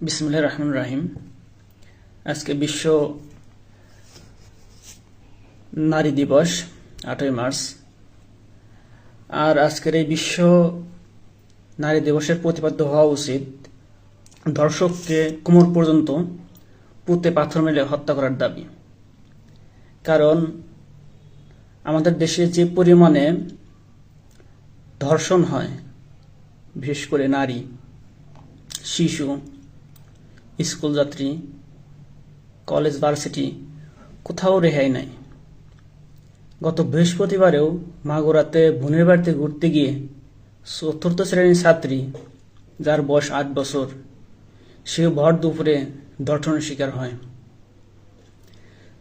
বিসমুল্লাহ রহমান রাহিম। আজকে বিশ্ব নারী দিবস, আটই মার্চ। আর আজকের এই বিশ্ব নারী দিবসের প্রতিপাদ্য হওয়া উচিত দর্শককে কোমর পর্যন্ত পুঁতে পাথর মেরে হত্যা করার দাবি। কারণ আমাদের দেশে যে পরিমাণে ধর্ষণ হয়, বিশেষ করে নারী, শিশু স্কুল যাত্রী, কলেজ, ভার্সিটি কোথাও রেহাই নাই। গত বৃহস্পতিবারেও মাগুরাতে বোনের বাড়িতে ঘুরতে গিয়ে চতুর্থ শ্রেণির ছাত্রী, যার বয়স আট বছর, সে ভর দুপুরে দর্শনের শিকার হয়।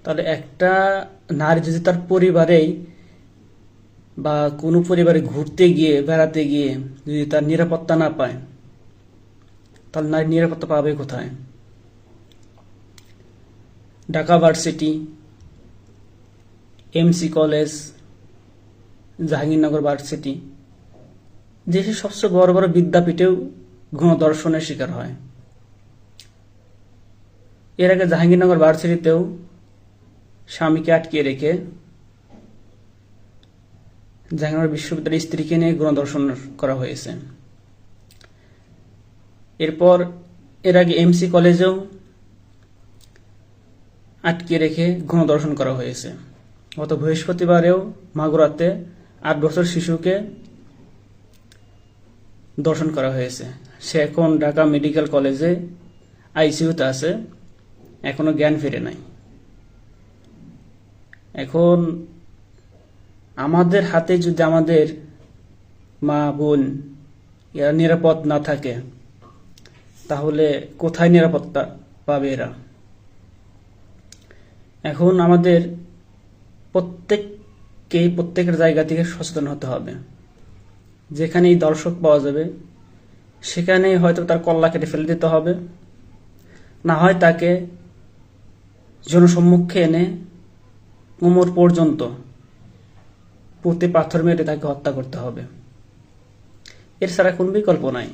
তাহলে একটা নারী যদি তার পরিবারেই বা কোনো পরিবারে ঘুরতে গিয়ে, বেড়াতে গিয়ে যদি তার নিরাপত্তা না পায়, তাহলে নারী নিরাপত্তা পাবে কোথায়? Dhaka varsity MC college Jahangirnagar varsity দেশের সবচেয়ে বড় বড় বিদ্যাপীঠেও গণদর্শনের শিকার হয়। এর আগে জাহাঙ্গীরনগর ভার্সিটিতেও স্বামীকে আটকিয়ে রেখে জাহাঙ্গীরনগর বিশ্ববিদ্যালয়ের স্ত্রীকে নিয়ে গণদর্শন করা হয়েছে। এরপর এর আগে এমসি কলেজেও আটকে রেখে গণদর্শন করা হয়েছে। গত বৃহস্পতিবারেও মাগুরাতে আট বছর শিশুকে দর্শন করা হয়েছে। সে এখন ঢাকা মেডিকেল কলেজে আইসিইউতে আছে। এখনও জ্ঞান ফিরে নাই। এখন আমাদের হাতে যদি আমাদের মা, বোন এরা নিরাপদ না থাকে, তাহলে কোথায় নিরাপত্তা পাবে এরা? এখন আমাদের প্রত্যেককেই প্রত্যেকের জায়গা থেকে সচেতন হতে হবে। যেখানেই দর্শক পাওয়া যাবে, সেখানেই হয়তো তার কল্লা কেটে ফেলে দিতে হবে। না হয় তাকে জনসম্মুখে এনে কোমর পর্যন্ত পুঁতে পাথর মেরে তাকে হত্যা করতে হবে। এর ছাড়া কোন বিকল্প নাই।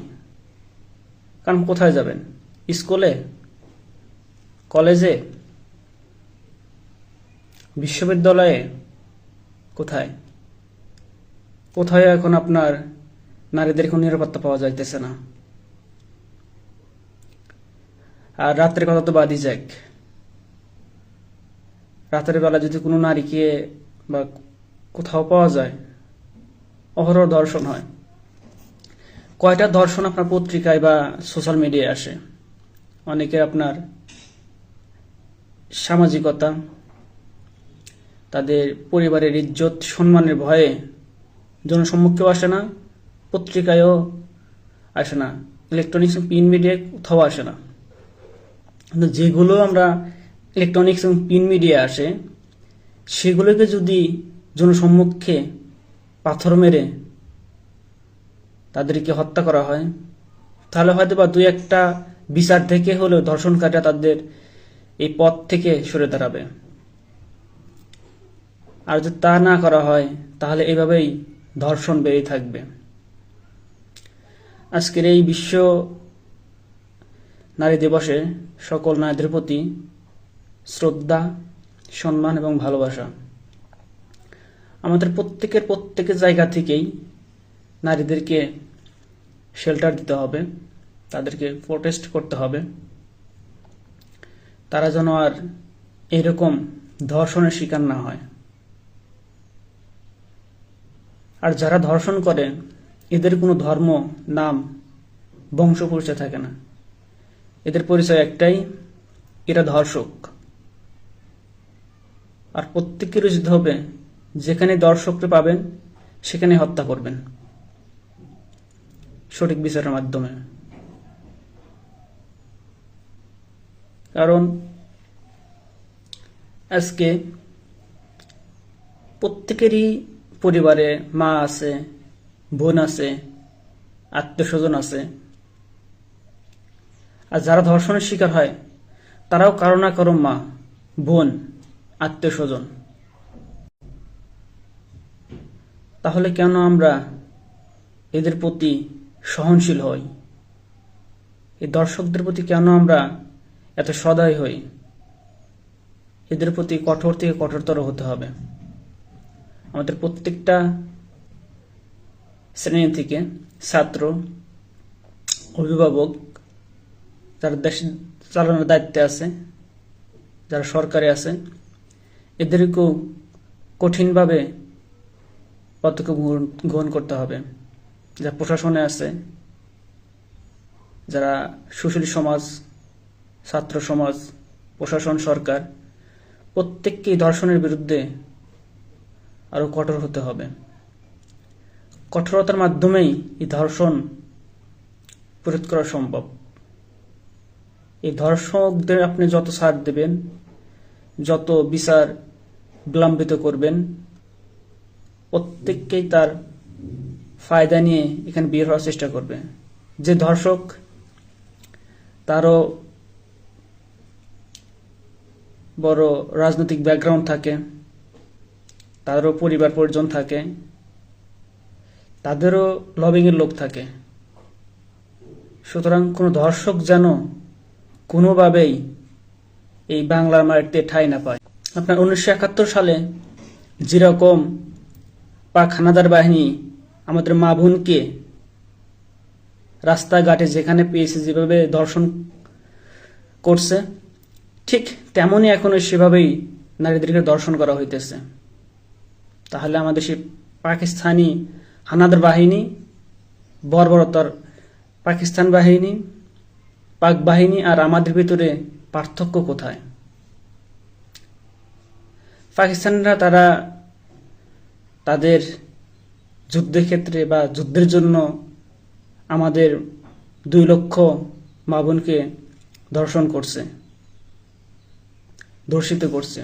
কারণ কোথায় যাবেন? স্কুলে? কলেজে? বিশ্ববিদ্যালয়ে কোথায়? কোথায় এখন আপনার নারীদের কোনো নিরাপত্তা পাওয়া যাইতেছে না? আর রাত্রের কথা তো বাদই যাক। রাতের বেলা যদি কোনো নারীকে বা কোথাও পাওয়া যায়, অহরহ দর্শন হয়। কয়টা দর্শন আপনার পত্রিকায় বা সোশ্যাল মিডিয়ায় আসে? অনেকে আপনার সামাজিকতা তাদের পরিবারের ইজ্জত, সম্মানের ভয়ে জনসম্মুখেও আসে না, পত্রিকায়ও আসে না ইলেকট্রনিক্স প্রিন্ট মিডিয়ায় কোথাও আসে না। কিন্তু যেগুলো আমরা ইলেকট্রনিক্স এবং প্রিন্ট মিডিয়া আসে, সেগুলোকে যদি জনসম্মুখে পাথর মেরে তাদেরকে হত্যা করা হয়, তাহলে হয়তো বা দুই একটা বিচার থেকে হলেও ধর্ষণকারীরা তাদের এই পথ থেকে সরে দাঁড়াবে। আর যদি তা না করা হয়, তাহলে এভাবেই ধর্ষণ বেড়ে থাকবে। আজকের এই বিশ্ব নারী দিবসে সকল নারীদের প্রতি শ্রদ্ধা, সম্মান এবং ভালোবাসা। আমাদের প্রত্যেকের প্রত্যেকের জায়গা থেকেই নারীদেরকে শেল্টার দিতে হবে, তাদেরকে প্রোটেস্ট করতে হবে। তারা যেন আর এরকম ধর্ষণের শিকার না হয়। আর যারা ধর্ষণ করে এদের কোনো ধর্ম, নাম বংশ পরিচয় থাকে না। এদের পরিচয় একটাই, এরা ধর্ষক। আর প্রত্যেকের উচিত হবে, যেখানে দর্শককে পাবেন, সেখানে হত্যা করবেন। সঠিক বিচারের মাধ্যমে। কারণ আজকে প্রত্যেকেরই পরিবারে মা আছে, বোন আছে আত্মীয় স্বজন আছে। আর যারা ধর্ষণের শিকার হয়, তারাও কারও না কারও মা, বোন আত্মীয় স্বজন তাহলে কেন আমরা এদের প্রতি সহনশীল হই? এই দর্শকদের প্রতি কেন আমরা এত সদয় হই? এদের প্রতি কঠোর থেকে কঠোরতর হতে হবে। আমাদের প্রত্যেকটা শ্রেণি থেকে ছাত্র, অভিভাবক যারা দেশ চালানোর দায়িত্বে আছে, যারা সরকারে আছে, এদেরকেও কঠিনভাবে পদক্ষেপ গ্রহণ- করতে হবে। যা প্রশাসনে আছে, যারা সুশীল সমাজ, ছাত্র সমাজ, প্রশাসন, সরকার, প্রত্যেককেই ধর্ষণের বিরুদ্ধে আরও কঠোর হতে হবে। কঠোরতার মাধ্যমেই এই ধর্ষণ প্রতিরোধ করা সম্ভব। এই ধর্ষকদের আপনি যত ছাড় দেবেন, যত বিচার বিলম্বিত করবেন, প্রত্যেককেই তার ফায়দা নিয়ে এখানে বের হওয়ার চেষ্টা করবে। যে ধর্ষক, তারও বড় রাজনৈতিক ব্যাকগ্রাউন্ড থাকে তাদেরও পরিবার পরিজন থাকে। তাদেরও লবিংয়ের লোক থাকে। সুতরাং কোনো ধর্ষক যেন কোনোভাবেই এই বাংলার মাটিতে ঠাঁই না পায়। আপনার উনিশশো একাত্তর সালে যেরকম পাক হানাদার বাহিনী আমাদের মা বোনকে রাস্তাঘাটে যেখানে পেয়েছে যেভাবে দর্শন করছে, ঠিক তেমনই এখনও সেভাবেই নারীদেরকে দর্শন করা হইতেছে। তাহলে আমাদের সেই পাকিস্তানি হানাদার বাহিনী, বর্বরতার পাকিস্তান বাহিনী, পাক বাহিনী আর আমাদের ভিতরে পার্থক্য কোথায়? পাকিস্তানরা তারা তাদের যুদ্ধের ক্ষেত্রে বা যুদ্ধের জন্য আমাদের দুই লক্ষ মা বোনকে ধর্ষণ করছে, ধর্ষিত করছে,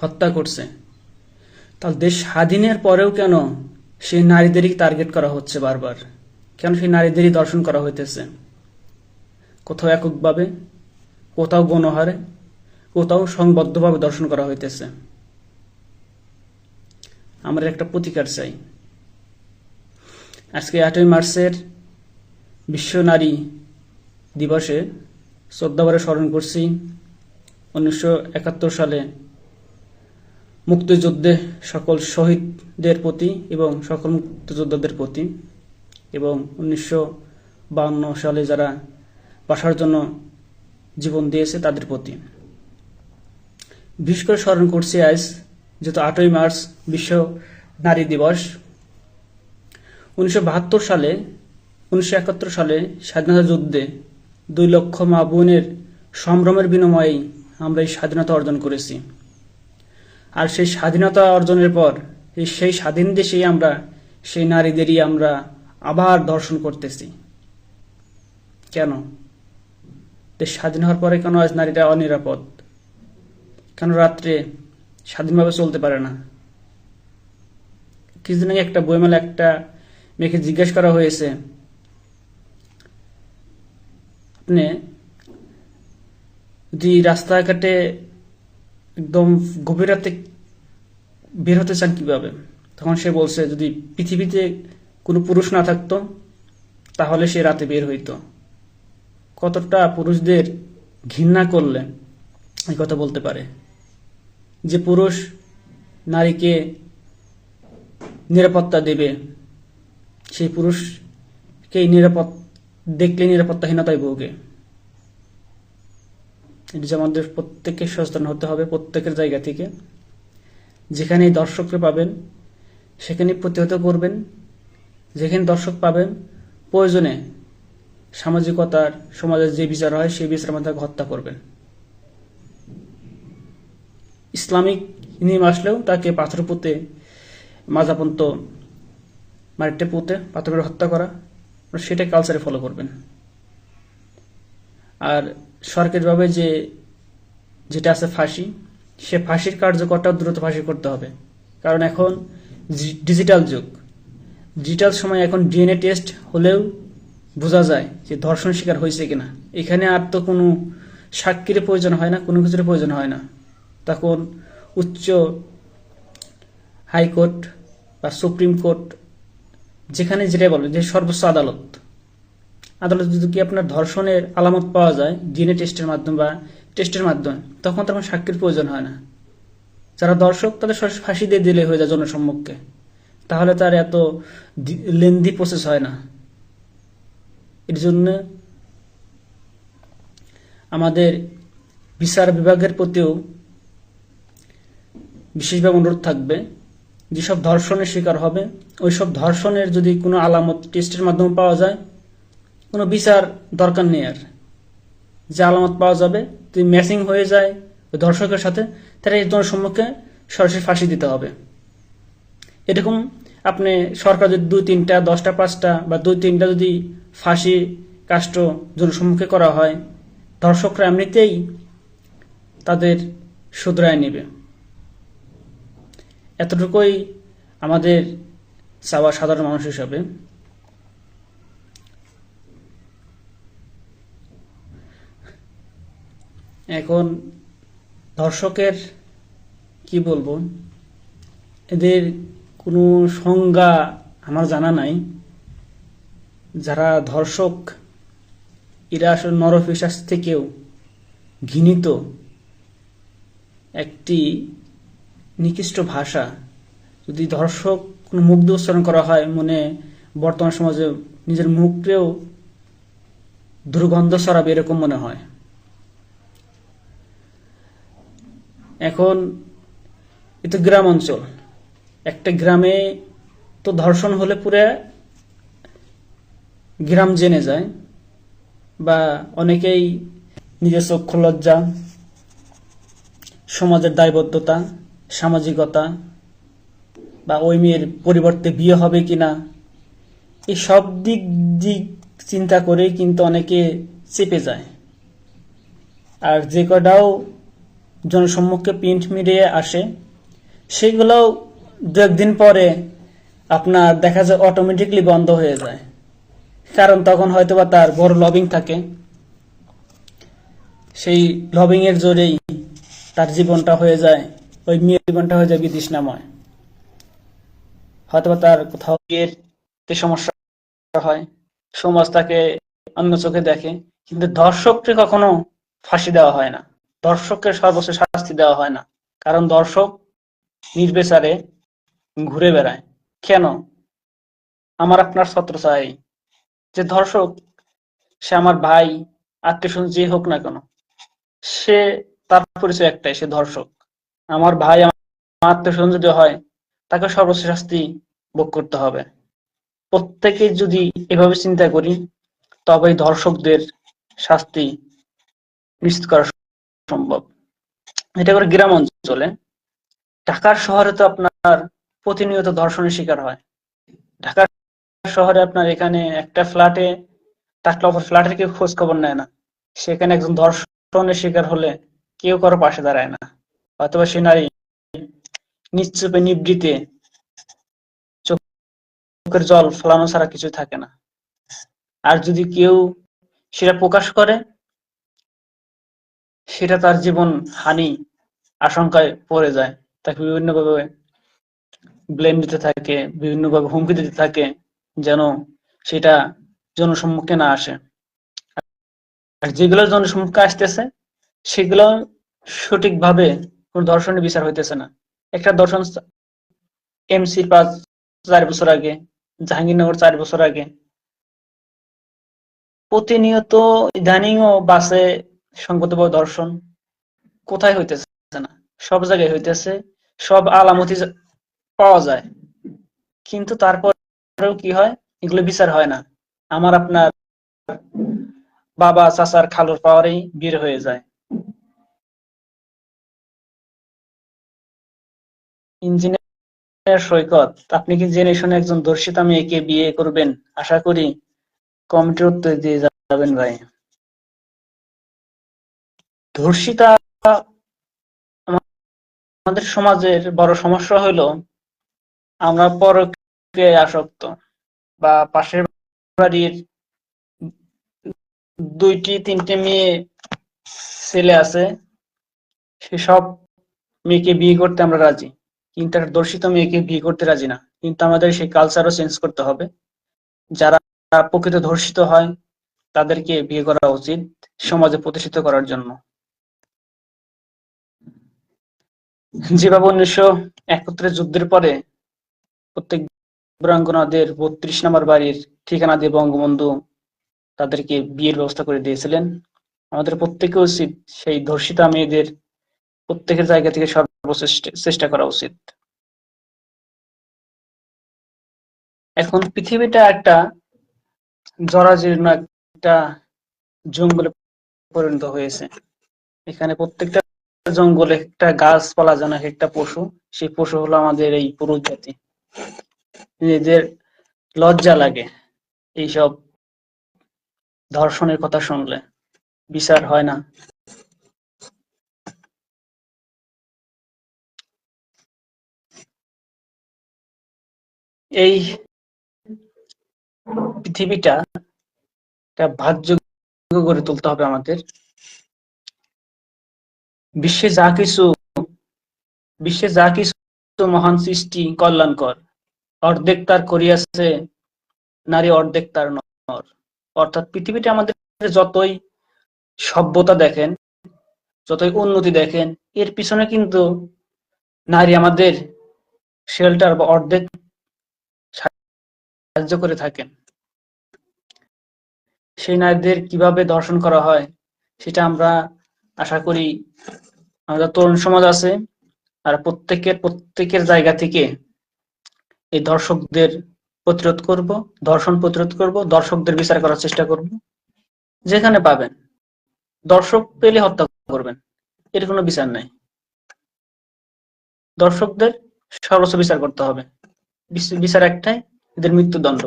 হত্যা করছে। তাহলে দেশ স্বাধীনের পরেও কেন সেই নারীদেরই টার্গেট করা হচ্ছে বারবার? কেন সেই নারীদেরই দর্শন করা হইতেছে? কোথাও এককভাবে, কোথাও গণহারে, কোথাও সংবদ্ধভাবে দর্শন করা হইতেছে। আমরা একটা প্রতিকার চাই। আজকে আটই মার্চের বিশ্ব নারী দিবসে শ্রদ্ধাভরে স্মরণ করছি। উনিশশো একাত্তর সালে মুক্তিযুদ্ধে সকল শহীদদের প্রতি এবং সকল মুক্তিযোদ্ধাদের প্রতি এবং উনিশশো সালে যারা বাসার জন্য জীবন দিয়েছে তাদের প্রতি। বিশেষ করে স্মরণ করছি আজ, যেহেতু আটই মার্চ বিশ্ব নারী দিবস, উনিশশো বাহাত্তর সালে, উনিশশো একাত্তর সালে স্বাধীনতা যুদ্ধে দুই লক্ষ মা বোনের সম্ভ্রমের বিনিময়েই আমরা এই স্বাধীনতা অর্জন করেছি। আর সেই স্বাধীনতা অর্জনের পর সেই স্বাধীন দেশেই আমরা, সেই নারীদেরই আমরা আবার দর্শন করতেছি। কেন? দেশ স্বাধীন হওয়ার পরে কেন আজ নারীরা অনিরাপদ? কেন রাত্রে স্বাধীনভাবে চলতে পারে না? কিছুদিন আগে একটা বইমেলা একটা মেয়েকে জিজ্ঞেস করা হয়েছে, আপনি যদি রাস্তাঘাটে একদম গভীর রাতে বের হতে চান কীভাবে? তখন সে বলছে, যদি পৃথিবীতে কোনো পুরুষ না থাকতো, তাহলে সে রাতে বের হইতো। কতটা পুরুষদের ঘৃণা করলে এই কথা বলতে পারে। যে পুরুষ নারীকে নিরাপত্তা দেবে, সেই পুরুষকেই নিরাপদ দেখলে নিরাপত্তাহীনতায় ভোগে। এটা যে আমাদের প্রত্যেককে সচেতন হতে হবে প্রত্যেকের জায়গা থেকে। যেখানে দর্শককে পাবেন সেখানে প্রতিহত করবেন। যেখানে দর্শক পাবেন, প্রয়োজনে সামাজিকতার, সমাজের যে বিচার হয়, সেই বিচারের মধ্যে হত্যা করবেন। ইসলামিক নিয়ম আসলেও তাকে পাথর পুঁতে মাজাপন্ত মাটিতে পুঁতে পাথর হত্যা করা সেটা কালচারে ফলো করবেন। আর সরকারিভাবে যে যেটা আছে ফাঁসি, সে ফাঁসির কার্যকরটাও দ্রুত ফাঁসি করতে হবে। কারণ এখন ডিজিটাল যুগ। ডিজিটাল সময় এখন ডিএনএ টেস্ট হলেও বোঝা যায় যে ধর্ষণ শিকার হয়েছে কিনা। এখানে আর তো কোনো সাক্ষীর প্রয়োজন হয় না, কোনো কিছুর প্রয়োজন হয় না। তখন উচ্চ হাইকোর্ট বা সুপ্রিম কোর্ট, যেখানে যেটা বলে, যে সর্বোচ্চ আদালত আদালতে যদি কি আপনার ধর্ষণের আলামত পাওয়া যায় ডিএনএ টেস্টের মাধ্যমে বা টেস্টের মাধ্যমে, তখন তো আমার সাক্ষীর প্রয়োজন হয় না। যারা দর্শক, তাদের সরাসরি ফাঁসি দিয়ে দিলে হয়ে যায় জনসম্মুখে তাহলে তার এত লেন্দি প্রসেস হয় না। এর জন্য আমাদের বিচার বিভাগের প্রতিও বিশেষভাবে অনুরোধ থাকবে, যেসব ধর্ষণের শিকার হবে ওই সব ধর্ষণের যদি কোনো আলামত টেস্টের মাধ্যমে পাওয়া যায় কোনো বিচার দরকার নেই আর। যে আলামত পাওয়া যাবে, যদি ম্যাচিং হয়ে যায় ওই ধর্ষকের সাথে, তাহলে এই জনসম্মুখে সরাসরি ফাঁসি দিতে হবে। এরকম আপনি সরকার যদি দুই তিনটা, দশটা, পাঁচটা বা দুই তিনটা যদি ফাঁসি কাষ্ট জনসম্মুখে করা হয়, দর্শকরা এমনিতেই তাদের শুধরায় নেবে। এতটুকুই আমাদের চাওয়া সাধারণ মানুষ হিসাবে। এখন দর্শকের কি বলব? এদের কোনো সংজ্ঞা আমার জানা নাই। যারা ধর্ষক এরা আসলে নরপিশাচ থেকেও ঘৃণিত একটি নিকৃষ্ট ভাষা। যদি ধর্ষক কোনো দিয়ে উচ্চারণ করা হয়, মনে বর্তমান সমাজে নিজের মুখকেও দুর্গন্ধ সরাবে এরকম মনে হয়। এখন এ তো গ্রাম অঞ্চল। একটা গ্রামে তো ধর্ষণ হলে পুরো গ্রাম জেনে যায় বা অনেকেই নিজের চক্ষু লজ্জা, সমাজের দায়বদ্ধতা, সামাজিকতা বা ওই মেয়ের পরিবর্তে বিয়ে হবে কি না এই সব দিক দিক চিন্তা করেই কিন্তু অনেকে চেপে যায়। আর যে কটাও জনসম্মুখে প্রিন্ট মিডিয়ায় আসে। সেগুলোও দু একদিন পরে আপনার দেখা যায় অটোমেটিকলি বন্ধ হয়ে যায়। কারণ তখন হয়তোবা তার বড় লবিং থাকে। সেই লবিং এর জোরেই তার জীবনটা হয়ে যায়। ওই মেয়ের জীবনটা হয়ে যায় বিতৃষ্ণাময় হয়তোবা তার কোথাও বিয়ের সমস্যা হয়। সমাজ তাকে অন্য চোখে দেখে। কিন্তু দর্শককে কখনো ফাঁসি দেওয়া হয় না। দর্শককে সর্বোচ্চ শাস্তি দেওয়া হয় না। কারণ দর্শক নির্বিচারে ঘুরে বেড়ায়। কেন? আমার আপনার ছত্র চাই যে ধর্ষক সে আমার ভাই, আত্মীয় যে হোক না কেন, সে তার পরিচয় একটাই, সে ধর্ষক আমার ভাই, আমার আত্মীয় যদি হয়, তাকে সর্বোচ্চ শাস্তি ভোগ করতে হবে। প্রত্যেকে যদি এভাবে চিন্তা করি তবে ধর্ষকদের শাস্তি নিশ্চিত করা সম্ভব। এটা করে গ্রাম অঞ্চলে। ঢাকার শহরে তো আপনার প্রতিনিয়ত ধর্ষণের শিকার হয়। ঢাকার শহরে আপনার এখানে একটা ফ্ল্যাটে থাকলে অপর ফ্ল্যাটের কেউ খোঁজ খবর নেয় না। সেখানে একজন ধর্ষণের শিকার হলে কেউ কারও পাশে দাঁড়ায় না। অথবা সে নারী নিশ্চুপে নিবৃতে চোখের জল ফলানো ছাড়া কিছু থাকে না। আর যদি কেউ সেটা প্রকাশ করে সেটা তার জীবন হানি আশঙ্কায় পড়ে যায়। তাকে বিভিন্নভাবে ব্লেম দিতে থাকে, বিভিন্নভাবে হুমকি দিতে থাকে, যেন সেটা জনসম্মুখে না আসে। আর যেগুলো জনসম্মুখে আসতেছে, সেগুলো সঠিকভাবে কোন ধর্ষণের বিচার হইতেছে না। একটা দর্শন এমসি পাঁচ, চার বছর আগে, জাহাঙ্গীরনগর চার বছর আগে। প্রতিনিয়ত ইদানিংও বাসে সংগতভাবে দর্শন কোথায় হইতেছে না? সব জায়গায় হইতেছে, সব আলামতি পাওয়া যায়। কিন্তু তারপরেও কি হয়? এগুলো বিচার হয় না। আমার আপনার বাবা, চাচার খালুর পাওয়ারেই বের হয়ে যায়। ইঞ্জিনিয়ার সৈকত, আপনি কি জেনে শুনে একজন দর্শিতা মেয়েকে বিয়ে করবেন? আশা করি কমিটির উত্তর দিয়ে যাবেন ভাই। ধর্ষিতা আমাদের সমাজের বড় সমস্যা হলো আমরা পরকে আসক্ত বা পাশের বাড়ির দুইটি, তিনটে মেয়ে ছেলে আছে সেসব মেয়েকে বিয়ে করতে আমরা রাজি। কিন্তু একটা দর্শিত মেয়েকে বিয়ে করতে রাজি না। কিন্তু আমাদের সেই কালচারও চেঞ্জ করতে হবে। যারা প্রকৃত ধর্ষিত হয়, তাদেরকে বিয়ে করা উচিত সমাজে প্রতিষ্ঠিত করার জন্য। যেভাবে উনিশশো একাত্তরের যুদ্ধের পরে প্রত্যেক বীরাঙ্গনাদের বত্রিশ নম্বর বাড়ির ঠিকানা দিয়ে বঙ্গবন্ধু তাদেরকে বিয়ের ব্যবস্থা করে দিয়েছিলেন। আমাদের প্রত্যেকে উচিত সেই ধর্ষিতা মেয়েদের প্রত্যেকের জায়গা থেকে সর্বশ্রেষ্ঠ চেষ্টা করা উচিত। এখন পৃথিবীটা একটা জরাজীর্ণ একটা জঙ্গলে পরিণত হয়েছে। এখানে প্রত্যেকটা জঙ্গলে একটা গাছপালা যেন এক একটা পশু, সেই পশু হলো আমাদের এই পুরুষ জাতি। নিজেদের লজ্জা লাগে এইসব ধর্ষণের কথা শুনলে। বিচার হয় না। এই পৃথিবীটা একটা ভাগ্যযোগ্য গড়ে তুলতে হবে আমাদের। বিশ্বে যা কিছু, বিশ্বে যা কিছু মহান সৃষ্টি কল্যাণকর, অর্ধেক তার করিয়াছে, নারী অর্ধেক তার নর। অর্থাৎ পৃথিবীতে আমাদের যতই সভ্যতা দেখেন, যতই উন্নতি দেখেন, এর পিছনে কিন্তু নারী আমাদের শেল্টার বা অর্ধেক সাহায্য করে থাকেন। সেই নারীদের কীভাবে দর্শন করা হয়, সেটা আমরা আশা করি আমাদের তরুণ সমাজ আছে আর প্রত্যেকের প্রত্যেকের জায়গা থেকে এই দর্শকদের প্রতিরোধ করব, দর্শন প্রতিরোধ করব, দর্শকদের বিচার করার চেষ্টা করব। যেখানে পাবেন। দর্শক পেলে হত্যা করবেন। এর কোনো বিচার নাই। দর্শকদের সর্বোচ্চ বিচার করতে হবে। বিচার একটাই, এদের মৃত্যুদণ্ড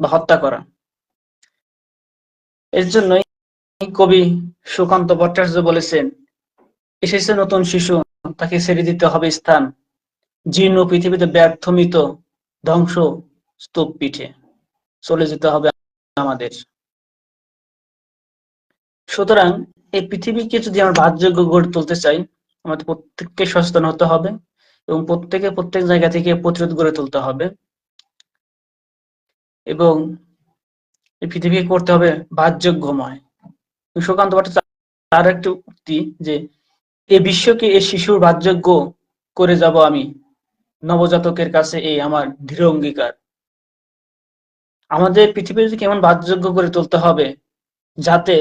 বা হত্যা করা। এর জন্যই কবি সুকান্ত ভট্টাচার্য বলেছেন, এসেছে নতুন শিশু, তাকে ছেড়ে দিতে হবে স্থান। জীর্ণ পৃথিবীতে ব্যর্থ মৃত, ধ্বংস স্তূপ পিঠে। চলে যেতে হবে আমাদের। সুতরাং এই পৃথিবীকে যদি আমরা বাদযোগ্য গড়ে তুলতে চাই, আমাদের প্রত্যেককে সচেতন হতে হবে এবং প্রত্যেকে প্রত্যেক জায়গা থেকে প্রতিরোধ গড়ে তুলতে হবে। এবং এই পৃথিবীকে করতে হবে বাদযোগ্যময় সুকান্ত তার একটি উক্তি যে, এ বিশ্বকে এ শিশুর বাদযোগ্য করে যাব আমি। নবজাতকের কাছে এই আমার দৃঢ় অঙ্গীকার। আমাদের পৃথিবীকে কেমন বাদযোগ্য করে তুলতে হবে, যাতে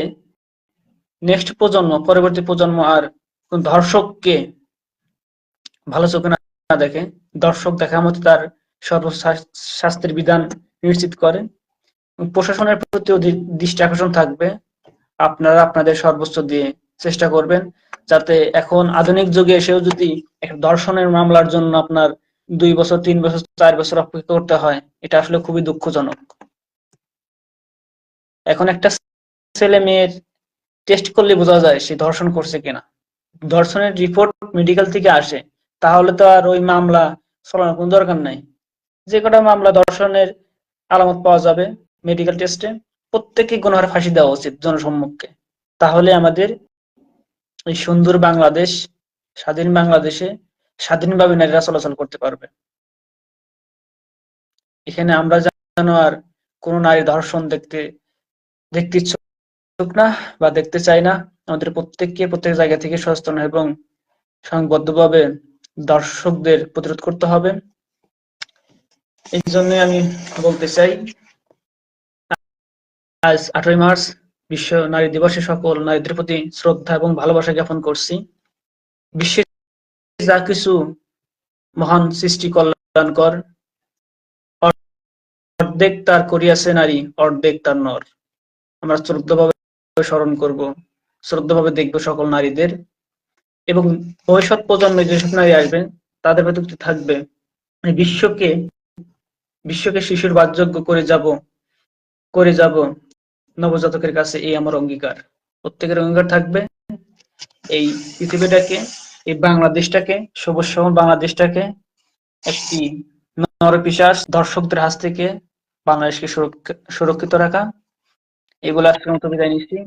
নেক্সট প্রজন্ম, পরবর্তী প্রজন্ম আর কোন দর্শককে ভালো চোখে না দেখে, দর্শক দেখার মতো তার সর্বশাস্ত্রের বিধান নিশ্চিত করে। প্রশাসনের প্রতি দৃষ্টি আকর্ষণ থাকবে। আপনারা আপনাদের সর্বোচ্চ দিয়ে চেষ্টা করবেন, যাতে এখন আধুনিক যুগে এসেও যদি দর্শনের মামলার জন্য আপনার দুই বছর, তিন বছর, চার বছর অপেক্ষা করতে হয়, এটা আসলে খুবই দুঃখজনক। এখন একটা ছেলে মেয়ের টেস্ট করলে বোঝা যায় সে ধর্ষণ করছে কিনা। ধর্ষণের রিপোর্ট মেডিকেল থেকে আসে, তাহলে তো আর ওই মামলা চলানোর কোনো দরকার নাই। যে কটা মামলা ধর্ষণের আলামত পাওয়া যাবে মেডিকেল টেস্টে প্রত্যেককে গুণহার ফাঁসি দেওয়া উচিত জনসম্মুখে তাহলে আমাদের এই সুন্দর বাংলাদেশ, স্বাধীন বাংলাদেশে স্বাধীনভাবে নারীরা চলাচল করতে পারবে। এখানে আমরা যেন আর কোন নারী ধর্ষণ দেখতে দেখতে ইচ্ছুক না বা দেখতে চাই না, আমাদের প্রত্যেককে প্রত্যেক জায়গা থেকে সচেতন এবং সংবদ্ধভাবে দর্শকদের প্রতিরোধ করতে হবে। এই জন্য আমি বলতে চাই আজ আটই মার্চ, বিশ্ব নারী দিবসে সকল নারীদের প্রতি শ্রদ্ধা এবং ভালোবাসা জ্ঞাপন করছি। বিশ্বের যা কিছু মহান সৃষ্টি কল্যাণকর, অর্ধেক তার করিয়াছে নারী, অর্ধেক তার নর। আমরা শ্রদ্ধাভাবে স্মরণ করব, শ্রদ্ধাভাবে দেখব সকল নারীদের। এবং ভবিষ্যৎ প্রজন্মে যেসব নারী আসবেন তাদের প্রতি থাকবে। বিশ্বকে বিশ্বকে শিশুর বাদযোগ্য করে যাব করে যাব। নবজাতকের কাছে এই আমার অঙ্গীকার। প্রত্যেকের অঙ্গীকার থাকবে এই পৃথিবীটাকে, এই বাংলাদেশটাকে সবুজ সবল বাংলাদেশটাকে, একটি নরপিশাস দর্শকদের হাত থেকে বাংলাদেশকে সুরক্ষিত রাখা। এগুলো আমি মতো বিদায় নিচ্ছি।